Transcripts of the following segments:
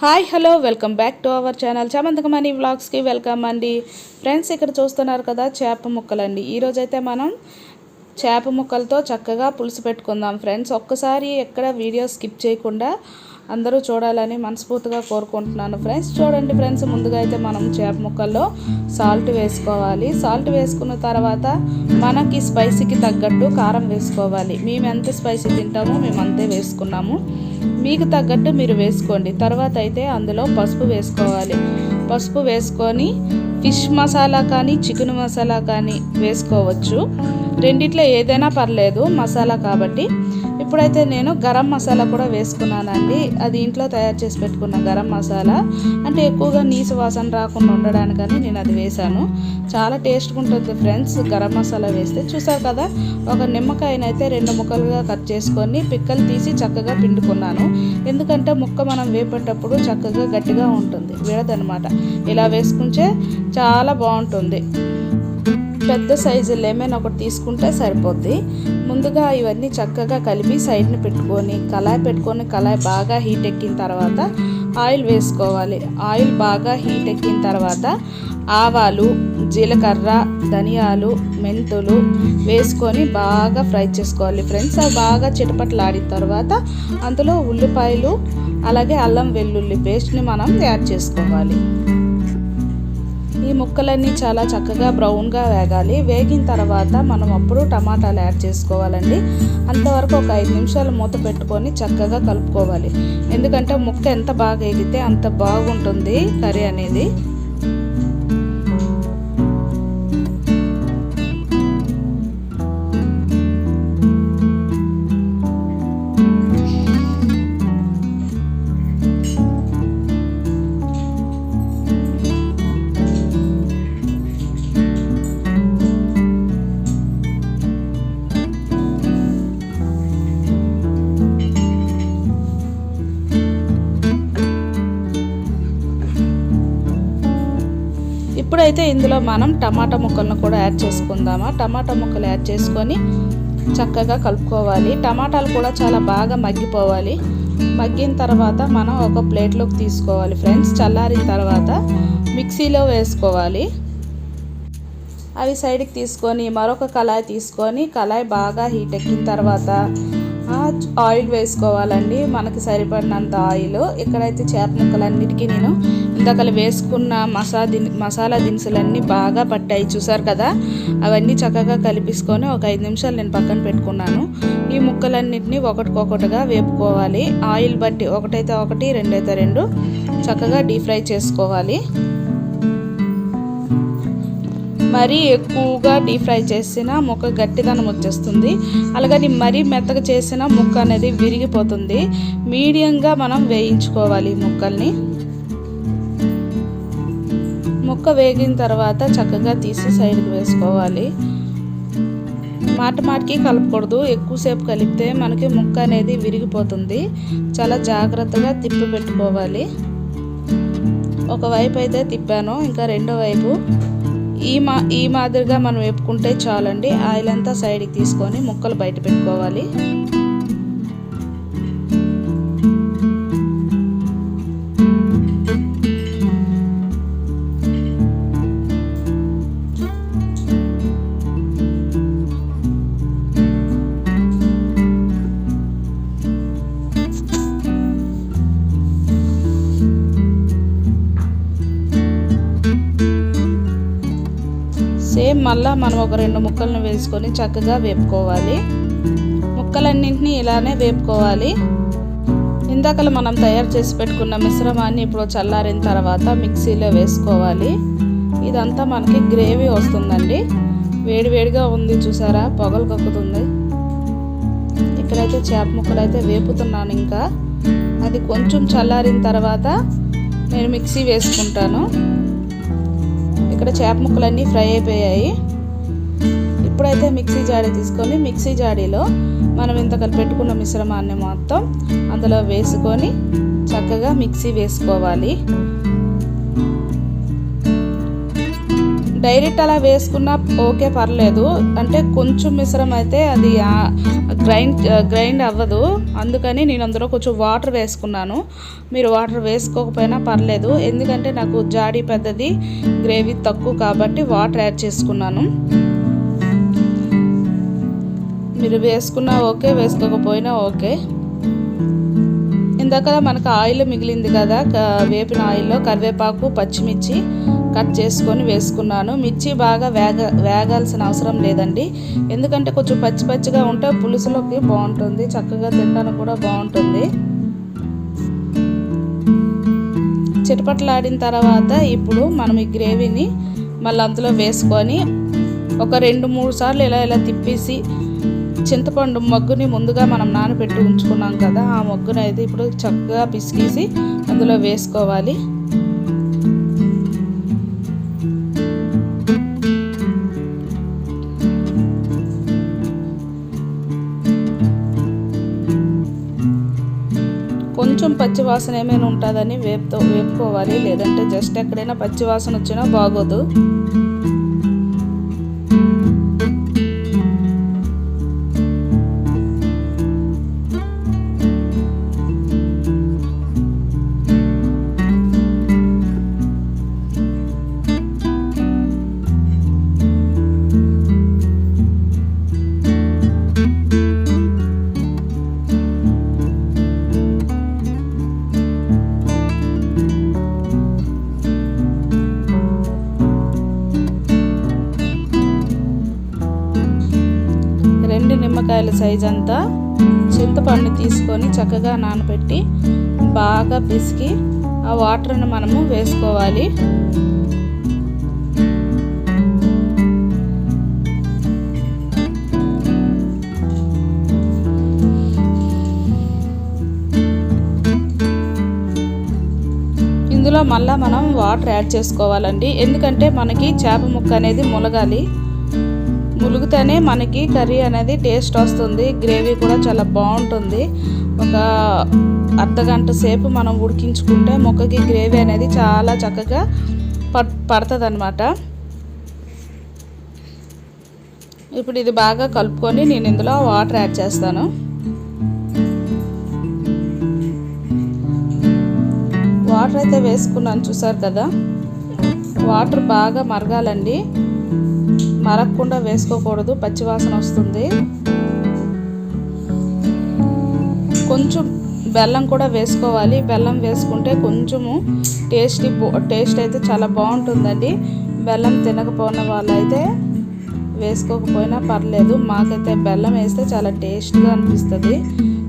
Hi hello welcome back to our channel Chamanthakamani వ్లాగ్స్కి welcome అండి. Friends ఇక్కడ చూస్తున్నారు కదా చేప ముక్కలండి. ఈరోజైతే మనం చేప ముక్కలతో చక్కగా పులుసు పెట్టుకుందాం. ఫ్రెండ్స్ ఒక్కసారి ఎక్కడ వీడియో స్కిప్ చేయకుండా అందరూ చూడాలని మనస్ఫూర్తిగా కోరుకుంటున్నాను ఫ్రెండ్స్. చూడండి ఫ్రెండ్స్ ముందుగా అయితే మనం చేప ముక్కల్లో సాల్ట్ వేసుకోవాలి. సాల్ట్ వేసుకున్న తర్వాత మనకి స్పైసీకి తగ్గట్టు కారం వేసుకోవాలి. మేము ఎంత స్పైసీ తింటామో మేము అంతే వేసుకున్నాము. మీకు తగ్గట్టు మీరు వేసుకోండి. తర్వాత అయితే అందులో పసుపు వేసుకోవాలి. పసుపు వేసుకొని ఫిష్ మసాలా కానీ చికెన్ మసాలా కానీ వేసుకోవచ్చు. రెండిట్లో ఏదైనా పర్లేదు మసాలా కాబట్టి. ఇప్పుడైతే నేను గరం మసాలా కూడా వేసుకున్నానండి అది ఇంట్లో తయారు చేసి పెట్టుకున్న గరం మసాలా అంటే ఎక్కువగా నీసు వాసన రాకుండా ఉండడానికని నేను అది వేశాను. చాలా టేస్ట్గా ఉంటుంది ఫ్రెండ్స్ గరం మసాలా వేస్తే. చూసారు కదా ఒక నిమ్మకాయనైతే రెండు ముక్కలుగా కట్ చేసుకొని పిక్కలు తీసి చక్కగా పిండుకున్నాను. ఎందుకంటే ముక్క మనం వేపేటప్పుడు చక్కగా గట్టిగా ఉంటుంది విడదనమాట ఇలా వేసుకుంటే చాలా బాగుంటుంది. పెద్ద సైజు లెమన్ ఒకటి తీసుకుంటే సరిపోద్ది. ముందుగా ఇవన్నీ చక్కగా కలిపి సైడ్ని పెట్టుకొని కళాయి పెట్టుకొని కళాయి బాగా హీట్ ఎక్కిన తర్వాత ఆయిల్ వేసుకోవాలి. ఆయిల్ బాగా హీట్ ఎక్కిన తర్వాత ఆవాలు జీలకర్ర ధనియాలు మెంతులు వేసుకొని బాగా ఫ్రై చేసుకోవాలి ఫ్రెండ్స్. అవి బాగా చిటపట్లాడిన తర్వాత అందులో ఉల్లిపాయలు అలాగే అల్లం వెల్లుల్లి పేస్ట్ని మనం యాడ్ చేసుకోవాలి. ఈ ముక్కలన్నీ చాలా చక్కగా బ్రౌన్గా వేగాలి. వేగిన తర్వాత మనం అప్పుడు టమాటాలు యాడ్ చేసుకోవాలండి. అంతవరకు ఒక ఐదు నిమిషాలు మూత పెట్టుకొని చక్కగా కలుపుకోవాలి. ఎందుకంటే ముక్క ఎంత బాగా వేగితే అంత బాగుంటుంది కర్రీ అనేది. ఇప్పుడైతే ఇందులో మనం టమాటా ముక్కలను కూడా యాడ్ చేసుకుందామా? టమాటా ముక్కలు యాడ్ చేసుకొని చక్కగా కలుపుకోవాలి. టమాటాలు కూడా చాలా బాగా మగ్గిపోవాలి. మగ్గిన తర్వాత మనం ఒక ప్లేట్లోకి తీసుకోవాలి ఫ్రెండ్స్. చల్లారిన తర్వాత మిక్సీలో వేసుకోవాలి. అవి సైడ్కి తీసుకొని మరొక కళాయి తీసుకొని కళాయి బాగా హీట్ ఎక్కిన తర్వాత ఆయిల్ వేసుకోవాలండి. మనకి సరిపడినంత ఆయిల్. ఇక్కడైతే చేప ముక్కలన్నిటికీ నేను ఇందాకలు వేసుకున్న మసా దిన్ మసాలా దినుసులన్నీ బాగా పట్టాయి. చూసారు కదా? అవన్నీ చక్కగా కలిపిసుకొని ఒక ఐదు నిమిషాలు నేను పక్కన పెట్టుకున్నాను. ఈ ముక్కలన్నిటిని ఒకటికొకటిగా వేపుకోవాలి. ఆయిల్ బట్టి ఒకటైతే ఒకటి రెండైతే రెండు చక్కగా డీప్ ఫ్రై చేసుకోవాలి. మరీ ఎక్కువగా డీప్ ఫ్రై చేసిన ముక్క గట్టిదనం వచ్చేస్తుంది. అలాగని మరీ మెత్తగా చేసిన ముక్క అనేది విరిగిపోతుంది. మీడియంగా మనం వేయించుకోవాలి ముక్కల్ని. ముక్క వేగిన తర్వాత చక్కగా తీసి సైడ్కి వేసుకోవాలి. మాట మాటికి కలపకూడదు. ఎక్కువసేపు కలిపితే మనకి ముక్క అనేది విరిగిపోతుంది. చాలా జాగ్రత్తగా తిప్పి పెట్టుకోవాలి. ఒకవైపు అయితే తిప్పాను. ఇంకా రెండో వైపు ఈ మా ఈ మాదిరిగా మనం వేపుకుంటే చాలండి. ఆయిల్ అంతా సైడ్కి తీసుకొని ముక్కలు బయట పెట్టుకోవాలి. మళ్ళీ మనం ఒక రెండు ముక్కలను వేసుకొని చక్కగా వేపుకోవాలి. ముక్కలన్నింటినీ ఇలానే వేపుకోవాలి. ఇందాకలు మనం తయారు చేసి పెట్టుకున్న మిశ్రమాన్ని ఇప్పుడు చల్లారిన తర్వాత మిక్సీలో వేసుకోవాలి. ఇదంతా మనకి గ్రేవీ వస్తుందండి. వేడివేడిగా ఉంది చూసారా? పొగలు కక్కుతుంది. ఇక్కడైతే చేప ముక్కలు అయితే వేపుతున్నాను ఇంకా. అది కొంచెం చల్లారిన తర్వాత నేను మిక్సీ వేసుకుంటాను. ఇక్కడ చేప ముక్కలన్నీ ఫ్రై అయిపోయాయి. ఇప్పుడైతే మిక్సీ జాడీ తీసుకొని మిక్సీ జాడీలో మనం ఇంత పెట్టుకున్న మిశ్రమాన్ని మొత్తం అందులో వేసుకొని చక్కగా మిక్సీ వేసుకోవాలి. డైరెక్ట్ అలా వేసుకున్నా ఓకే పర్లేదు. అంటే కొంచెం మిశ్రమైతే అయితే అది గ్రైండ్ గ్రైండ్ uh, అవ్వదు. అందుకని నేను అందులో కొంచెం వాటర్ వేసుకున్నాను. మీరు వాటర్ వేసుకోకపోయినా పర్లేదు. ఎందుకంటే నాకు జాడీ పెద్దది గ్రేవీ తక్కువ కాబట్టి వాటర్ యాడ్ చేసుకున్నాను. మీరు వేసుకున్నా ఓకే వేసుకోకపోయినా ఓకే ఇందాక మనకు ఆయిల్ మిగిలింది కదా వేపిన ఆయిల్లో కరివేపాకు పచ్చిమిర్చి కట్ చేసుకొని వేసుకున్నాను. మిర్చి బాగా వేగ వేగాల్సిన అవసరం లేదండి. ఎందుకంటే కొంచెం పచ్చి పచ్చిగా ఉంటే పులుసులోకి బాగుంటుంది. చక్కగా తినడానికి కూడా బాగుంటుంది. చిటపట్లాడిన తర్వాత ఇప్పుడు మనం ఈ గ్రేవీని మళ్ళీ అందులో వేసుకొని ఒక రెండు మూడు సార్లు ఇలా ఇలా తిప్పేసి చింతపండు మగ్గుని ముందుగా మనం నానబెట్టి ఉంచుకున్నాం కదా ఆ మగ్గుని అయితే ఇప్పుడు చక్కగా పిసికేసి అందులో వేసుకోవాలి. కొంచెం పచ్చివాసన ఏమైనా ఉంటుందని వేపుతో వేపుకోవాలి. లేదంటే జస్ట్ ఎక్కడైనా పచ్చివాసన వచ్చినా బాగోదు. రెండు నిమ్మకాయల సైజ్ అంతా చింతపండు తీసుకొని చక్కగా నానబెట్టి బాగా పిసికి ఆ వాటర్ని మనము వేసుకోవాలి. ఇందులో మళ్ళీ మనం వాటర్ యాడ్ చేసుకోవాలండి. ఎందుకంటే మనకి చేప ముక్క అనేది ములగాలి. ఉడికితేనే మనకి కర్రీ అనేది టేస్ట్ వస్తుంది. గ్రేవీ కూడా చాలా బాగుంటుంది. ఒక అర్ధ గంట సేపు మనం ఉడికించుకుంటే మొక్కకి గ్రేవీ అనేది చాలా చక్కగా పట్ పడుతుంది అనమాట ఇప్పుడు ఇది బాగా కలుపుకొని నేను ఇందులో వాటర్ యాడ్ చేస్తాను. వాటర్ అయితే వేసుకున్నాను చూసారు కదా? వాటర్ బాగా మరగాలండి. మరక్కుండా వేసుకోకూడదు పచ్చివాసన వస్తుంది. కొంచెం బెల్లం కూడా వేసుకోవాలి. బెల్లం వేసుకుంటే కొంచెము టేస్ట్ టేస్ట్ అయితే చాలా బాగుంటుందండి. బెల్లం తినకపోయిన వాళ్ళైతే వేసుకోకపోయినా పర్లేదు. మాకైతే బెల్లం వేస్తే చాలా టేస్ట్గా అనిపిస్తుంది.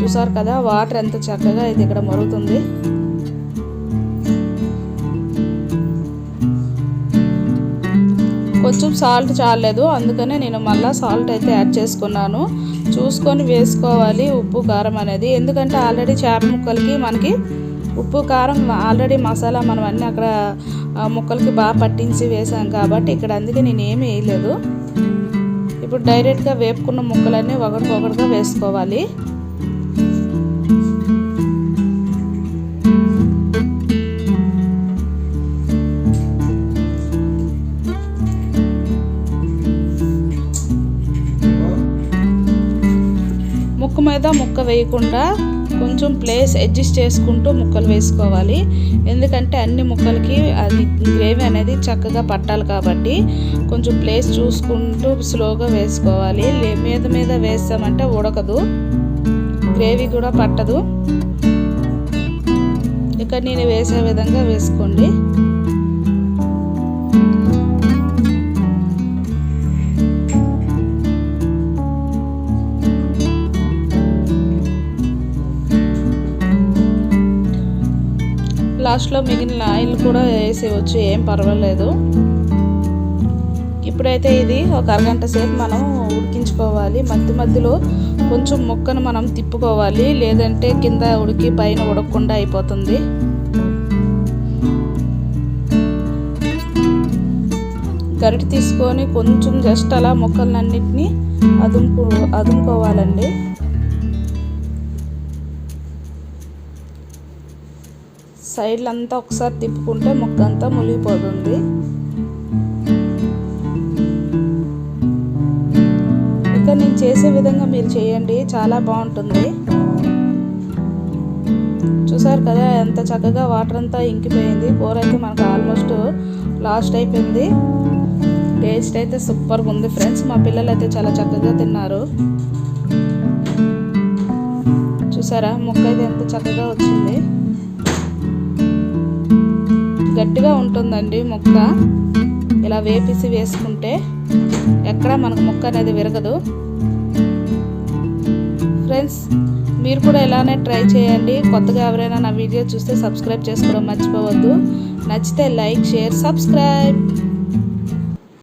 చూసారు కదా వాటర్ ఎంత చక్కగా ఇది ఇక్కడ మరుగుతుంది. కొంచెం సాల్ట్ చాలేదు అందుకనే నేను మళ్ళీ సాల్ట్ అయితే యాడ్ చేసుకున్నాను. చూసుకొని వేసుకోవాలి ఉప్పు కారం అనేది. ఎందుకంటే ఆల్రెడీ చేప ముక్కలకి మనకి ఉప్పు కారం ఆల్రెడీ మసాలా మనం అన్నీ అక్కడ ముక్కలకి బాగా పట్టించి వేసాం కాబట్టి ఇక్కడ అందుకే నేను ఏమి వేయలేదు. ఇప్పుడు డైరెక్ట్గా వేపుకున్న ముక్కలన్నీ ఒకటికొకటిగా వేసుకోవాలి. ముక్క మీద ముక్క వేయకుండా కొంచెం ప్లేస్ అడ్జస్ట్ చేసుకుంటూ ముక్కలు వేసుకోవాలి. ఎందుకంటే అన్ని ముక్కలకి అది గ్రేవీ అనేది చక్కగా పట్టాలి కాబట్టి కొంచెం ప్లేస్ చూసుకుంటూ స్లోగా వేసుకోవాలి. మీద మీద వేస్తామంటే ఉడకదు. గ్రేవీ కూడా పట్టదు. ఇక్కడ నేను వేసే విధంగా వేసుకోండి. లాస్ట్లో మిగిలిన ఆయిల్ కూడా వేసేయచ్చు ఏం పర్వాలేదు. ఇప్పుడైతే ఇది ఒక అరగంట సేపు మనం ఉడికించుకోవాలి. మధ్య మధ్యలో కొంచెం ముక్కను మనం తిప్పుకోవాలి. లేదంటే కింద ఉడికి పైన ఉడకకుండా అయిపోతుంది. గరిటి తీసుకొని కొంచెం జస్ట్ అలా ముక్కలన్నింటినీ అదుముకో అదుముకోవాలండి సైడ్లంతా ఒకసారి తిప్పుకుంటే ముక్క అంతా మునిగిపోతుంది. ఇక్కడ నేను చేసే విధంగా మీరు చేయండి చాలా బాగుంటుంది. చూసారు కదా ఎంత చక్కగా వాటర్ అంతా ఇంకిపోయింది. కూర అయితే మనకు ఆల్మోస్ట్ లాస్ట్ అయిపోయింది. టేస్ట్ అయితే సూపర్గా ఉంది ఫ్రెండ్స్. మా పిల్లలు అయితే చాలా చక్కగా తిన్నారు. చూసారా ముక్క అయితే ఎంత చక్కగా వచ్చింది. గట్టిగా ఉంటుందండి ముక్క. ఇలా వేపిసి వేసుకుంటే ఎక్కడ మనకు ముక్క అనేది విరగదు. ఫ్రెండ్స్ మీరు కూడా ఇలానే ట్రై చేయండి. కొత్తగా ఎవరైనా నా వీడియో చూస్తే సబ్స్క్రైబ్ చేసుకోవడం మర్చిపోవద్దు. నచ్చితే లైక్ షేర్ సబ్స్క్రైబ్.